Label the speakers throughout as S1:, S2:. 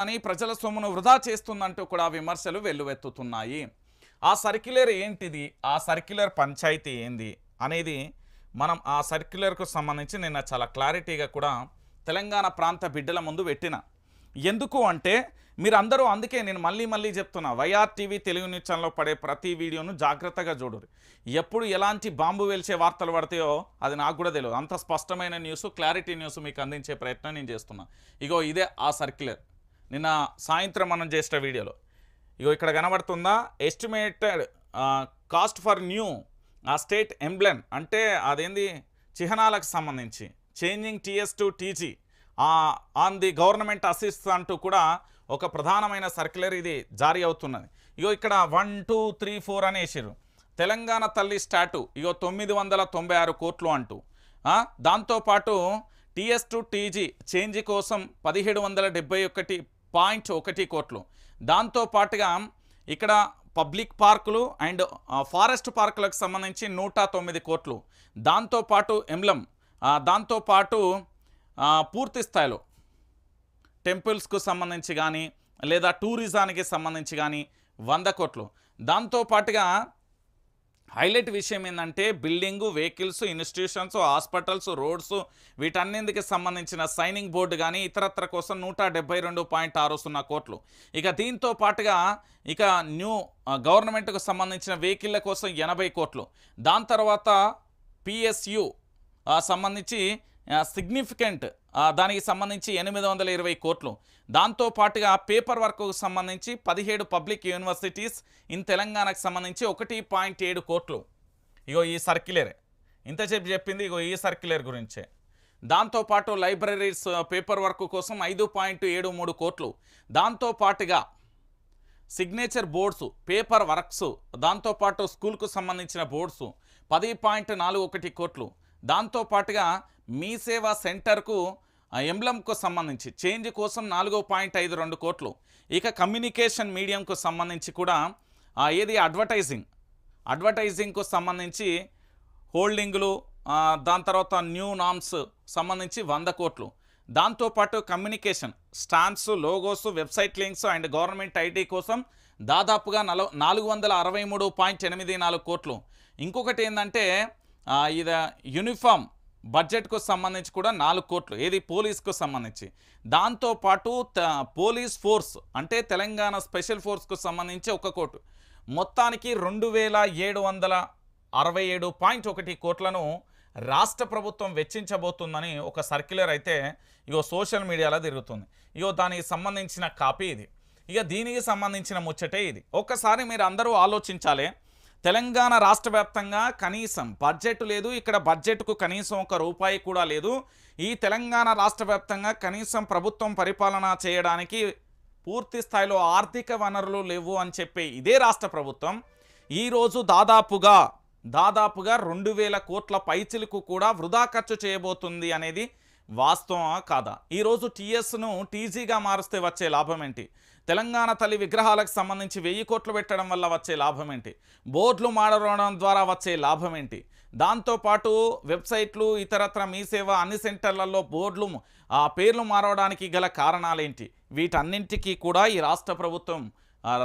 S1: అని ప్రజల సొమ్మును వృధా చేస్తుందంటూ కూడా విమర్శలు వెల్లువెత్తుతున్నాయి. ఆ సర్క్యులర్ ఏంటిది? ఆ సర్క్యులర్ పంచాయతీ ఏంది? అనేది మనం ఆ సర్క్యులర్కు సంబంధించి నిన్న చాలా క్లారిటీగా కూడా తెలంగాణ ప్రాంత బిడ్డల ముందు పెట్టిన. ఎందుకు అంటే మీరందరూ అందుకే నేను మళ్ళీ మళ్ళీ చెప్తున్నా వైఆర్ టీవీ తెలుగు న్యూస్ ఛానల్లో పడే ప్రతి వీడియోను జాగ్రత్తగా చూడరు. ఎప్పుడు ఎలాంటి బాంబు వెలిచే వార్తలు పడతాయో అది నాకు కూడా తెలియదు అంత స్పష్టమైన న్యూస్ క్లారిటీ న్యూస్ మీకు అందించే ప్రయత్నం నేను చేస్తున్నా. ఇగో ఇదే ఆ సర్క్యులర్. నిన్న సాయంత్రం మనం చేసిన వీడియోలో. ఇగో ఇక్కడ కనబడుతుందా? ఎస్టిమేటెడ్ కాస్ట్ ఫర్ న్యూ ఆ స్టేట్ ఎంబ్లెమ్ అంటే అదేంది? చిహ్నాలకు సంబంధించి. Changing TS to TG on the government assist అంటూ కూడా ఒక ప్రధానమైన సర్క్యులర్ ఇది జారీ అవుతున్నది. ఇగో ఇక్కడ వన్ టూ త్రీ ఫోర్ అని వేసారు తెలంగాణ తల్లి స్టాటు ఇగో తొమ్మిది వందల తొంభై ఆరు కోట్లు అంటూ. దాంతోపాటు టీఎస్ టు టీజీ చేంజ్ కోసం పదిహేడు వందల డెబ్బై ఒకటి పాయింట్ ఒకటి కోట్లు. దాంతోపాటుగా ఇక్కడ పబ్లిక్ పార్కులు అండ్ ఫారెస్ట్ పార్కులకు సంబంధించి నూట తొమ్మిది కోట్లు. దాంతోపాటు ఎమ్లం దాంతోపాటు పూర్తి స్థాయిలో టెంపుల్స్కు సంబంధించి కానీ లేదా టూరిజానికి సంబంధించి కానీ వంద కోట్లు. దాంతోపాటుగా హైలైట్ విషయం ఏంటంటే building vehicles institutions hospitals roads వీటన్నింటికి సంబంధించిన సైనింగ్ బోర్డు కానీ ఇతరత్ర కోసం నూట రెండు పాయింట్ ఆరు సున్నా కోట్లు. ఇక దీంతో పాటుగా ఇక న్యూ గవర్నమెంట్కు సంబంధించిన వెహికల్ల కోసం ఎనభై కోట్లు. దాని తర్వాత పిఎస్యు సంబంధించి సిగ్నిఫికెంట్ దానికి సంబంధించి ఎనిమిది వందల ఇరవై కోట్లు. దాంతోపాటుగా పేపర్ వర్క్కు సంబంధించి పదిహేడు పబ్లిక్ యూనివర్సిటీస్ ఇన్ తెలంగాణకు సంబంధించి ఒకటి పాయింట్ ఏడు కోట్లు. ఇగో ఈ సర్క్యులర్. చెప్పి చెప్పింది ఇగో ఈ సర్క్యులర్ గురించే. దాంతోపాటు లైబ్రరీస్ పేపర్ వర్క్ కోసం ఐదు పాయింట్ ఏడు మూడు కోట్లు. దాంతోపాటుగా సిగ్నేచర్ బోర్డ్స్ పేపర్ వర్క్స్ దాంతోపాటు స్కూల్కు సంబంధించిన బోర్డ్స్ పది పాయింట్ నాలుగు ఒకటి కోట్లు. దాంతోపాటుగా మీ సేవా సెంటర్కు ఎంబ్లంకు సంబంధించి చేంజ్ కోసం నాలుగో పాయింట్ ఐదు రెండు కోట్లు. ఇక కమ్యూనికేషన్ మీడియంకు సంబంధించి కూడా ఆ, ఏది అడ్వర్టైజింగ్? అడ్వర్టైజింగ్కు సంబంధించి హోల్డింగ్లు దాని తర్వాత న్యూ నామ్స్ సంబంధించి వంద కోట్లు. దాంతోపాటు communication stands logos website links and government IT కోసం దాదాపుగా నల నాలుగు వందల అరవై మూడు పాయింట్ ఎనిమిది నాలుగు కోట్లు. ఇంకొకటి ఏంటంటే ఇది యూనిఫామ్ బడ్జెట్కు సంబంధించి కూడా నాలుగు కోట్లు ఏది పోలీస్కు సంబంధించి. దాంతోపాటు త- పోలీస్ ఫోర్స్ అంటే తెలంగాణ స్పెషల్ ఫోర్స్కు సంబంధించి ఒక కోటు. మొత్తానికి రెండు వేల ఏడు వందల అరవై ఏడు పాయింట్ ఒకటి కోట్లను రాష్ట్ర ప్రభుత్వం వెచ్చించబోతుందని ఒక సర్క్యులర్ అయితే ఇగో సోషల్ మీడియాలో తిరుగుతుంది. ఇగో దానికి సంబంధించిన కాపీ ఇది. ఇక దీనికి సంబంధించిన ముచ్చటే ఇది. ఒక్కసారి మీరు అందరూ ఆలోచించాలి. తెలంగాణ రాష్ట్ర వ్యాప్తంగా కనీసం బడ్జెట్ లేదు. ఇక్కడ బడ్జెట్కు కనీసం ఒక రూపాయి కూడా లేదు. ఈ తెలంగాణ రాష్ట్ర వ్యాప్తంగా కనీసం ప్రభుత్వం పరిపాలన చేయడానికి పూర్తి స్థాయిలో ఆర్థిక వనరులు లేవు అని చెప్పే ఇదే రాష్ట్ర ప్రభుత్వం. ఈరోజు దాదాపుగా దాదాపుగా రెండు వేల కోట్ల పైచిలకు కూడా వృధా ఖర్చు చేయబోతుంది అనేది వాస్తవమా కాదా? ఈరోజు టీఎస్ను టీజీగా మారుస్తే వచ్చే లాభం ఏంటి తెలంగాణ తల్లి విగ్రహాలకు సంబంధించి వెయ్యి కోట్లు పెట్టడం వల్ల వచ్చే లాభం ఏంటి బోర్డులు మాడవడం ద్వారా వచ్చే లాభం ఏంటి దాంతోపాటు వెబ్సైట్లు ఇతరత్ర మీ సేవ అన్ని సెంటర్లలో బోర్డులు ఆ పేర్లు మారవడానికి గల కారణాలేంటి? వీటన్నింటికీ కూడా ఈ రాష్ట్ర ప్రభుత్వం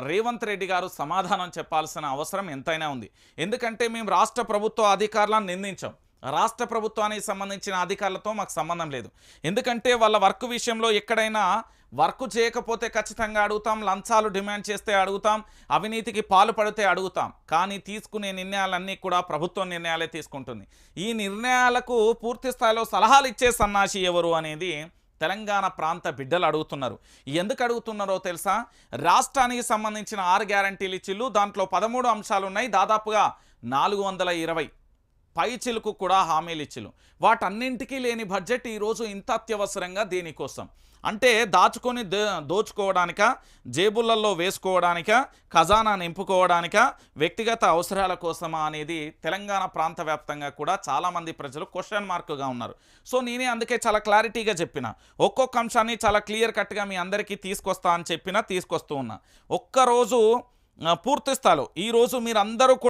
S1: రేవంత్ రెడ్డి గారు సమాధానం చెప్పాల్సిన అవసరం ఎంతైనా ఉంది. ఎందుకంటే మేము రాష్ట్ర ప్రభుత్వ అధికారులను నిందించాం. రాష్ట్ర ప్రభుత్వానికి సంబంధించిన అధికారులతో మాకు సంబంధం లేదు. ఎందుకంటే వాళ్ళ వర్క్ విషయంలో ఎక్కడైనా వర్క్ చేయకపోతే ఖచ్చితంగా అడుగుతాం లంచాలు డిమాండ్ చేస్తే అడుగుతాం అవినీతికి పాల్పడితే అడుగుతాం. కానీ తీసుకునే నిర్ణయాలన్నీ కూడా ప్రభుత్వం నిర్ణయాలే తీసుకుంటుంది. ఈ నిర్ణయాలకు పూర్తి స్థాయిలో సలహాలు ఇచ్చే సన్నాసి ఎవరు అనేది తెలంగాణ ప్రాంత బిడ్డలు అడుగుతున్నారు. ఎందుకు అడుగుతున్నారో తెలుసా? రాష్ట్రానికి సంబంధించిన ఆరు గ్యారంటీలు ఇచ్చిళ్ళు దాంట్లో పదమూడు అంశాలు ఉన్నాయి దాదాపుగా నాలుగు పై చిలుకు పైచిలకు కూడా హామీలు ఇచ్చిలు వాటన్నింటికీ లేని బడ్జెట్ ఈరోజు ఇంత అత్యవసరంగా దీనికోసం? అంటే దాచుకొని దోచుకోవడానిక? జేబులలో వేసుకోవడానిక? ఖజానా నింపుకోవడానిక? వ్యక్తిగత అవసరాల కోసమా అనేది తెలంగాణ ప్రాంత వ్యాప్తంగా కూడా చాలామంది ప్రజలు క్వశ్చన్ మార్క్గా ఉన్నారు. సో నేనే అందుకే చాలా క్లారిటీగా చెప్పిన. ఒక్కొక్క అంశాన్ని చాలా క్లియర్ కట్గా మీ అందరికీ తీసుకొస్తా అని చెప్పినా తీసుకొస్తూ ఉన్నా. ఒక్కరోజు ఆ, ఈరోజు మీరందరూ కూడా